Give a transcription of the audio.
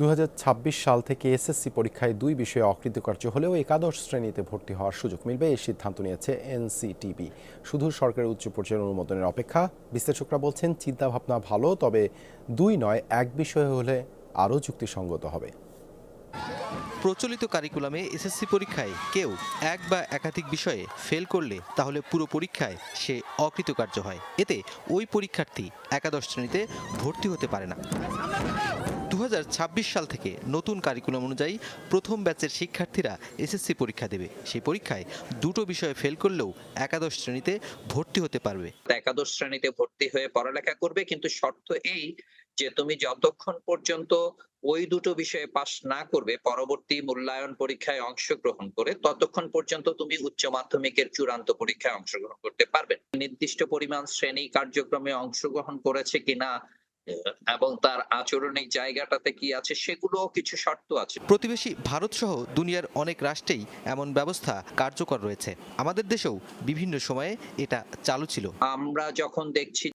দু হাজার ছাব্বিশ সাল থেকে এসএসসি পরীক্ষায় দুই বিষয়ে অকৃতকার্য হলেও একাদশ শ্রেণীতে ভর্তি হওয়ার সুযোগ মিলবে এই সিদ্ধান্ত নিয়েছে এনসিটিবি শুধু সরকারের উচ্চ পর্যায়ের অনুমোদনের অপেক্ষা, বিশ্লেষকরা বলছেন, চিন্তাভাবনা ভালো, তবে দুই নয়, এক বিষয়ে হলে আরও যুক্তিসঙ্গত হবে। প্রচলিত কারিকুলামে এসএসসি পরীক্ষায় কেউ এক বা একাধিক বিষয়ে ফেল করলে তাহলে পুরো পরীক্ষায় সে অকৃতকার্য হয়। এতে ওই পরীক্ষার্থী একাদশ শ্রেণীতে ভর্তি হতে পারে না। দু হাজার ছাব্বিশ সাল থেকে নতুন কারিকুলাম অনুযায়ী প্রথম ব্যাচের শিক্ষার্থীরা এসএসসি পরীক্ষা দেবে। সেই পরীক্ষায় দুটো বিষয়ে ফেল করলেও একাদশ শ্রেণীতে ভর্তি হতে পারবে। একাদশ শ্রেণীতে ভর্তি হয়ে পড়ালেখা করবে, কিন্তু শর্ত এই যে তুমি যতক্ষণ পর্যন্ত ওই দুটো বিষয়ে পাশ না করবে পরবর্তী মূল্যায়ন পরীক্ষায় অংশগ্রহণ করে ততক্ষণ পর্যন্ত তুমি উচ্চ মাধ্যমিকের চূড়ান্ত পরীক্ষায় অংশগ্রহণ করতে পারবে। নির্দিষ্ট পরিমাণ শ্রেণি কার্যক্রমে অংশগ্রহণ করেছে কিনা এবং তার আচরণিক জায়গাটাতে কি আছে সেগুলোও কিছু শর্ত আছে। প্রতিবেশী ভারত সহ দুনিয়ার অনেক রাষ্ট্রেই এমন ব্যবস্থা কার্যকর রয়েছে। আমাদের দেশেও বিভিন্ন সময়ে এটা চালু ছিল। আমরা যখন দেখছি